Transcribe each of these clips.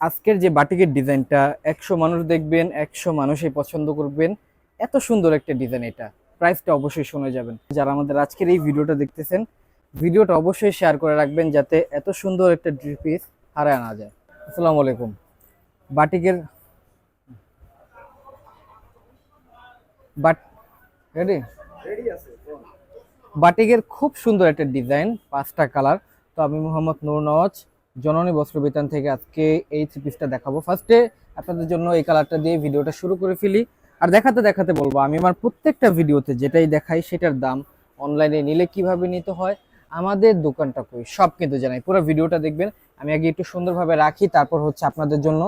আজকের যে বাটিকের ডিজাইনটা একশো মানুষ দেখবেন একশো মানুষই পছন্দ করবেন। এত সুন্দর একটা ডিজাইন এটা। প্রাইসটা অবশ্যই শুনে যাবেন। যারা আমাদের আজকের এই ভিডিওটা দেখতেছেন ভিডিওটা অবশ্যই শেয়ার করে রাখবেন যাতে এত সুন্দর একটা থ্রি পিস হারায় আনা যায়। আসসালামু আলাইকুম। বাটিকের বাট রেডি বাটিকের খুব সুন্দর একটা ডিজাইন পাঁচটা কালার। তো আমি মোহাম্মদ নূর নওয়াজ জননী বস্ত্র বিতান থেকে আজকে এই থ্রি পিসটা দেখাবো। ফার্স্টে আপনাদের জন্য এই কালারটা দিয়ে ভিডিওটা শুরু করে ফেলি। আর দেখাতে দেখাতে বলব, আমি আমার প্রত্যেকটা ভিডিওতে যেটাই দেখাই সেটার দাম অনলাইনে নিলে কীভাবে নিতে হয়, আমাদের দোকানটা কই, সব কিন্তু জানাই। পুরো ভিডিওটা দেখবেন, আমি আগে একটু সুন্দরভাবে রাখি, তারপর হচ্ছে আপনাদের জন্য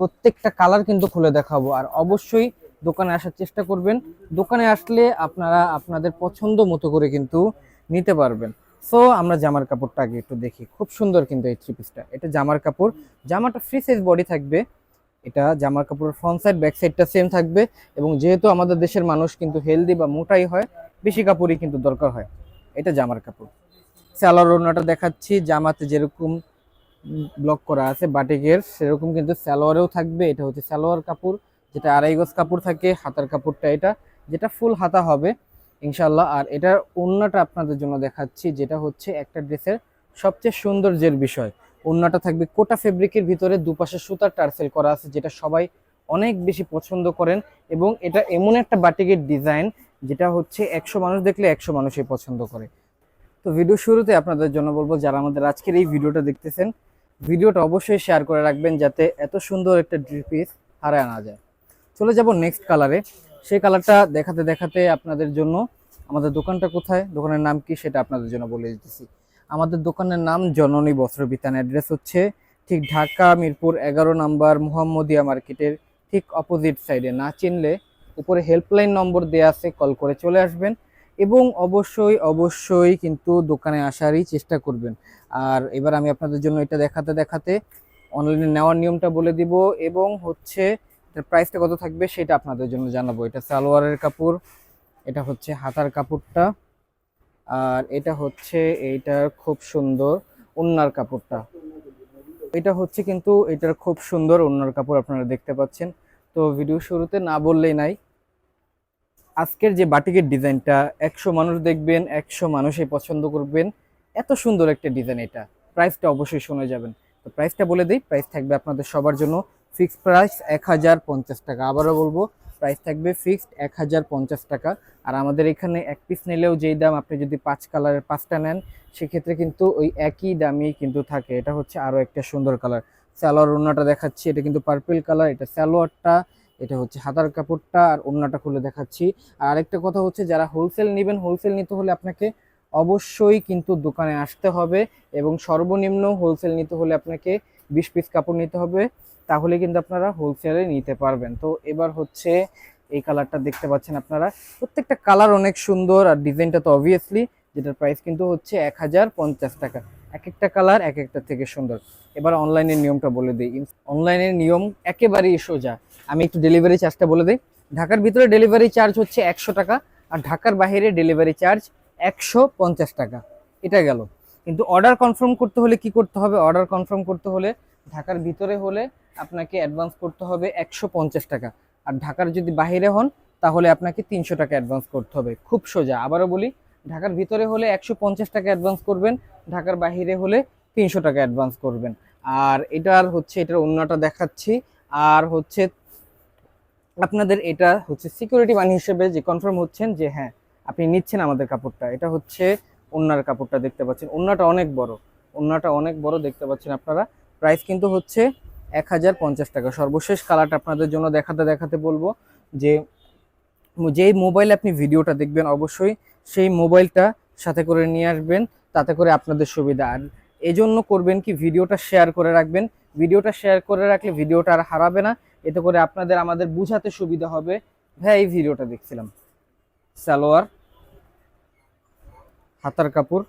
প্রত্যেকটা কালার কিন্তু খুলে দেখাবো। আর অবশ্যই দোকানে আসার চেষ্টা করবেন, দোকানে আসলে আপনারা আপনাদের পছন্দ মতো করে কিন্তু নিতে পারবেন। সো আমরা জামার কাপড়টা আগে একটু দেখি। খুব সুন্দর কিন্তু এই থ্রি পিসটা এটা জামার কাপড়। জামাটা ফ্রি সাইজ বডি থাকবে। এটা জামার কাপড়ের ফ্রন্ট সাইড ব্যাক সাইডটা সেম থাকবে। এবং যেহেতু আমাদের দেশের মানুষ কিন্তু হেলদি বা মোটাই হয়, বেশি কাপড়ই কিন্তু দরকার হয়। এটা জামার কাপড়। স্যালোয়ার ওড়নাটা দেখাচ্ছি। জামাতে যেরকম ব্লক করা আছে বাটিকের সেরকম কিন্তু স্যালোয়ারেও থাকবে। এটা হচ্ছে স্যালোয়ার কাপড়। যেটা আড়াই গজ কাপড় থাকে, হাতার কাপড়টা এটা। যেটা ফুল হাতা হবে। ইনশাল্লাহ আর এটার ওড়নাটা আপনাদের জন্য দেখাচ্ছি, যেটা হচ্ছে একটা ড্রেসের সবচেয়ে সৌন্দর্যের বিষয়। ওড়নাটা থাকবে কোটা ফেব্রিকের ভিতরে, দুপাশে সুতার টার্সেল করা আছে, যেটা সবাই অনেক বেশি পছন্দ করেন। এবং এটা এমন একটা বাটিকের ডিজাইন, যেটা হচ্ছে একশো মানুষ দেখলে একশো মানুষই পছন্দ করে। তো ভিডিও শুরুতে আপনাদের জন্য বলব, যারা আমাদের আজকের এই ভিডিওটা দেখতেছেন, ভিডিওটা অবশ্যই শেয়ার করে রাখবেন, যাতে এত সুন্দর একটা ড্রি পিস হারায় না যায়। চলে যাব নেক্সট কালারে। সেই কালারটা দেখাতে দেখাতে আপনাদের জন্য আমাদের দোকানটা কোথায়? দোকানের নাম কি সেটা আপনাদের জন্য বলে দিতেছি। আমাদের দোকানের নাম জননী বস্ত্র বিতান। অ্যাড্রেস হচ্ছে ঠিক ঢাকা মিরপুর এগারো নাম্বার মোহাম্মদিয়া মার্কেটের ঠিক অপোজিট সাইডে। না চিনলে উপরে হেল্পলাইন নম্বর দেওয়া আছে, কল করে চলে আসবেন এবং অবশ্যই অবশ্যই কিন্তু দোকানে আসারই চেষ্টা করবেন। আর এবার আমি আপনাদের জন্য এটা দেখাতে দেখাতে অনলাইনে নেওয়ার নিয়মটা বলে দিব এবং হচ্ছে এটার প্রাইসটা কত থাকবে সেটা আপনাদের জন্য জানাব। এটা সালোয়ারের কাপড়, এটা হচ্ছে হাতার কাপড়টা, আর এটা হচ্ছে এইটার খুব সুন্দর ওন্নার কাপড়টা। এটা হচ্ছে কিন্তু এটার খুব সুন্দর ওন্নার কাপড় আপনারা দেখতে পাচ্ছেন। তো ভিডিও শুরুতে না বললেই নাই, আজকের যে বাটিকের ডিজাইনটা, একশো মানুষ দেখবেন, একশো মানুষই পছন্দ করবেন, এত সুন্দর একটা ডিজাইন এটা। প্রাইসটা অবশ্যই শুনে যাবেন। তো প্রাইসটা বলে দিই প্রাইস থাকবে আপনাদের সবার জন্য ফিক্সড প্রাইস এক হাজার পঞ্চাশ টাকা। আবারও বলব প্রাইস থাকবে ফিক্সড এক হাজার পঞ্চাশ টাকা। আর আমাদের এখানে এক পিস নিলেও যেই দাম আপনি যদি পাঁচ কালারের পাঁচটা নেন, সেক্ষেত্রে কিন্তু ওই একই দামই কিন্তু থাকে। এটা হচ্ছে আরও একটা সুন্দর কালার স্যালোয়ার ওড়নাটা দেখাচ্ছি, এটা কিন্তু পার্পেল কালার এটা স্যালোয়ারটা এটা হচ্ছে হাতার কাপড়টা, আর ওড়নাটা খুলে দেখাচ্ছি। আর আরেকটা কথা হচ্ছে, যারা হোলসেল নেবেন হোলসেল নিতে হলে আপনাকে অবশ্যই কিন্তু দোকানে আসতে হবে এবং সর্বনিম্ন হোলসেল নিতে হলে আপনাকে বিশ পিস কাপড় নিতে হবে, তাহলে কিন্তু আপনারা হোলসেলে নিতে পারবেন। তো এবার হচ্ছে এই কালারটা দেখতে পাচ্ছেন আপনারা। প্রত্যেকটা কালার অনেক সুন্দর আর ডিজাইনটা তো অবভিয়াসলি যেটার প্রাইস কিন্তু হচ্ছে এক হাজার পঞ্চাশ টাকা। এক একটা কালার এক একটা থেকে সুন্দর। এবার অনলাইনের নিয়মটা বলে দিই। অনলাইনের নিয়ম একেবারেই সোজা। আমি একটু ডেলিভারি চার্জটা বলে দিই। ঢাকার ভিতরে ডেলিভারি চার্জ হচ্ছে একশো টাকা আর ঢাকার বাইরে ডেলিভারি চার্জ একশো পঞ্চাশ টাকা। এটা গেল। কিন্তু অর্ডার কনফার্ম করতে হলে কি করতে হবে? অর্ডার কনফার্ম করতে হলে ঢাকার ভিতরে হলে আপনাকে অ্যাডভান্স করতে হবে একশো পঞ্চাশ টাকা। আর ঢাকার যদি বাইরে হন, তাহলে আপনাকে তিনশো টাকা অ্যাডভান্স করতে হবে। খুব সোজা। আবারও বলি, ঢাকার ভিতরে হলে একশো পঞ্চাশ টাকা অ্যাডভান্স করবেন, ঢাকার বাইরে হলে তিনশো টাকা অ্যাডভান্স করবেন। আর এটার হচ্ছে, এটার অন্যটা দেখাচ্ছি। আর হচ্ছে, আপনাদের এটা হচ্ছে সিকিউরিটি মানি হিসেবে যে কনফার্ম হচ্ছেন যে হ্যাঁ আপনি নিচ্ছেন আমাদের কাপড়টা। এটা হচ্ছে ওন্নার কাপড়টা দেখতে পাচ্ছেন। ওন্নাটা অনেক বড়। ওন্নাটা অনেক বড় দেখতে পাচ্ছেন আপনারা। প্রাইস কিন্তু হচ্ছে এক হাজার পঞ্চাশ টাকা। সর্বশেষ কালারটা আপনাদের জন্য দেখাতে দেখাতে বলব যে, যেই মোবাইলে আপনি ভিডিওটা দেখবেন অবশ্যই সেই মোবাইলটা সাথে করে নিয়ে আসবেন, তাতে করে আপনাদের সুবিধা। আর এজন্য করবেন কি, ভিডিওটা শেয়ার করে রাখবেন। ভিডিওটা শেয়ার করে রাখলে ভিডিওটা আর হারাবে না। এতে করে আপনাদের, আমাদের বুঝাতে সুবিধা হবে। ভাই এই ভিডিওটা দেখছিলাম। সালোয়ার। হাতার কাপড়।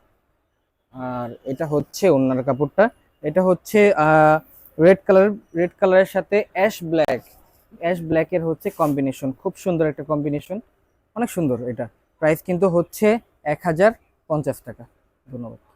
আর এটা হচ্ছে ওনার কাপড়টা। এটা হচ্ছে রেড কালার, রেড কালারের সাথে অ্যাশ ব্ল্যাক। অ্যাশ ব্ল্যাকের হচ্ছে কম্বিনেশন। খুব সুন্দর একটা কম্বিনেশন। অনেক সুন্দর এটা। প্রাইস কিন্তু হচ্ছে এক হাজার পঞ্চাশ টাকা। ধন্যবাদ।